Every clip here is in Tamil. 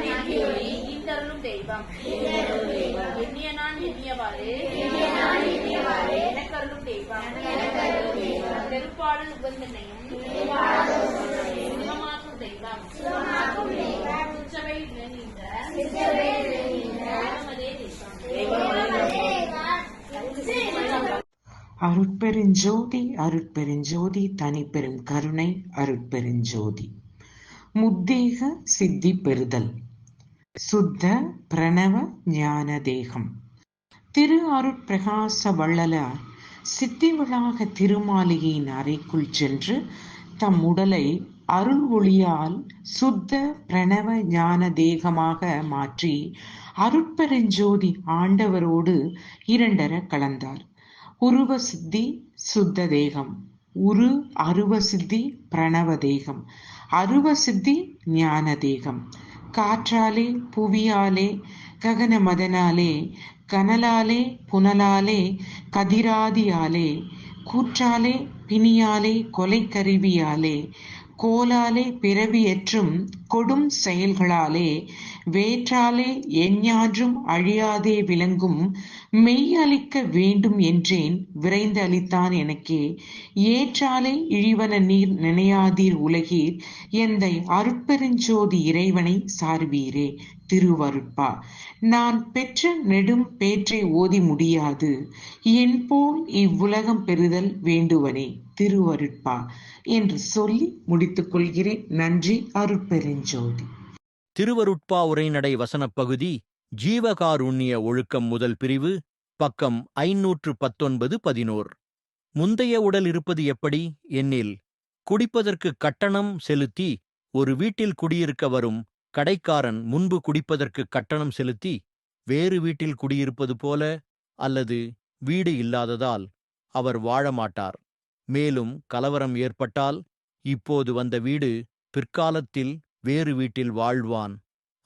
நெற்றியொளி இந்தருளும் தெய்வம். எண்ணிய நான் எண்ணியவாறு எனக்கருளும் தெய்வம். பெருப்பாடல் உபந்தனையும் சுகமாக்கும் தெய்வம். அருட்பெருஞ்சோதி அருட்பெருஞ்சோதி தனிப்பெரும் கருணை அருட்பெருஞ்சோதி. முத்தேக சித்தி பெறுதல். சுத்த பிரணவ ஞான தேகம் திரு அருட்பிரகாச வள்ளலார் சித்தி சித்திவிழாக திருமாளிகையின் அறைக்குள் சென்று தம் உடலை அருள் ஒளியால் சுத்த பிரணவ ஞான தேகமாக மாற்றி அருட்பெருஞ்சோதி ஆண்டவரோடு இரண்டர கலந்தார். உருவ சித்தி சுத்த தேகம். உரு அருவ சித்தி பிரணவ தேகம் அருவ சித்தி ஞான தேகம் காற்றாலே புவியாலே ககன மதனாலே கனலாலே புனலாலே கதிராதியாலே கூற்றாலே பிணியாலே கொலை கருவியாலே கோலாலே பிறவியற்றும் கொடும் செயல்களாலே வேற்றாலே எஞ்ஞாற்றும் அழியாதே விளங்கும் மெய் அளிக்க வேண்டும் என்றேன் விரைந்து அளித்தான் எனக்கே. ஏற்றாலே இழிவன நீர் நினையாதீர் உலகீர் எந்தை அருட்பெருஞ்சோதி இறைவனை சார்வீரே. திருவருட்பா. நான் பெற்ற நெடும் பேற்றை ஓதி முடியாது. என் போல் இவ்வுலகம் பெறுதல் வேண்டுவனே திருவருட்பா என்று சொல்லி முடித்துக் கொள்கிறேன். நன்றி அருட்பெருஞ்சோதி. திருவருட்பா உரைநடை வசனப் பகுதி ஜீவகாருண்ய ஒழுக்கம் முதல் பிரிவு பக்கம் ஐநூற்று பத்தொன்பது பதினோர். முந்தைய உடல் இருப்பது எப்படி? என்னில் குடிப்பதற்கு கட்டணம் செலுத்தி ஒரு வீட்டில் குடியிருக்க வரும் கடைக்காரன் முன்பு குடிப்பதற்கு கட்டணம் செலுத்தி வேறு வீட்டில் குடியிருப்பது போல அல்லது வீடு இல்லாததால் அவர் வாழமாட்டார். மேலும் கலவரம் ஏற்பட்டால் இப்போது வந்த வீடு பிற்காலத்தில் வேறு வீட்டில் வாழ்வான்.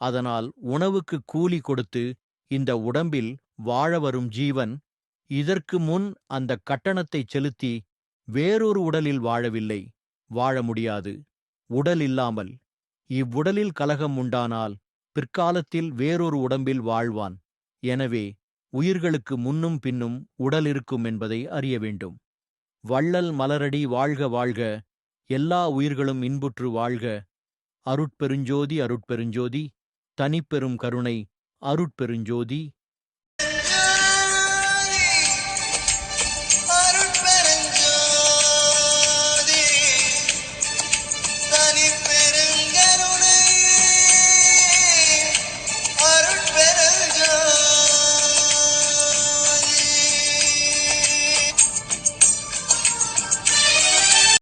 அதனால் உணவுக்கு கூலி கொடுத்து இந்த உடம்பில் வாழ வரும் ஜீவன் இதற்கு முன் அந்த கட்டணத்தைச் செலுத்தி வேறொரு உடலில் வாழவில்லை. வாழ முடியாது. உடல் இல்லாமல் இவ்வுடலில் கலகம் உண்டானால் பிற்காலத்தில் வேறொரு உடம்பில் வாழ்வான். எனவே உயிர்களுக்கு முன்னும் பின்னும் உடல் இருக்கும் என்பதை அறிய வேண்டும். வள்ளல் மலரடி வாழ்க வாழ்க எல்லா உயிர்களும் இன்புற்று வாழ்க. அருட்பெருஞ்சோதி அருட்பெருஞ்சோதி தனிப்பெரும் கருணை அருட்பெருஞ்சோதி.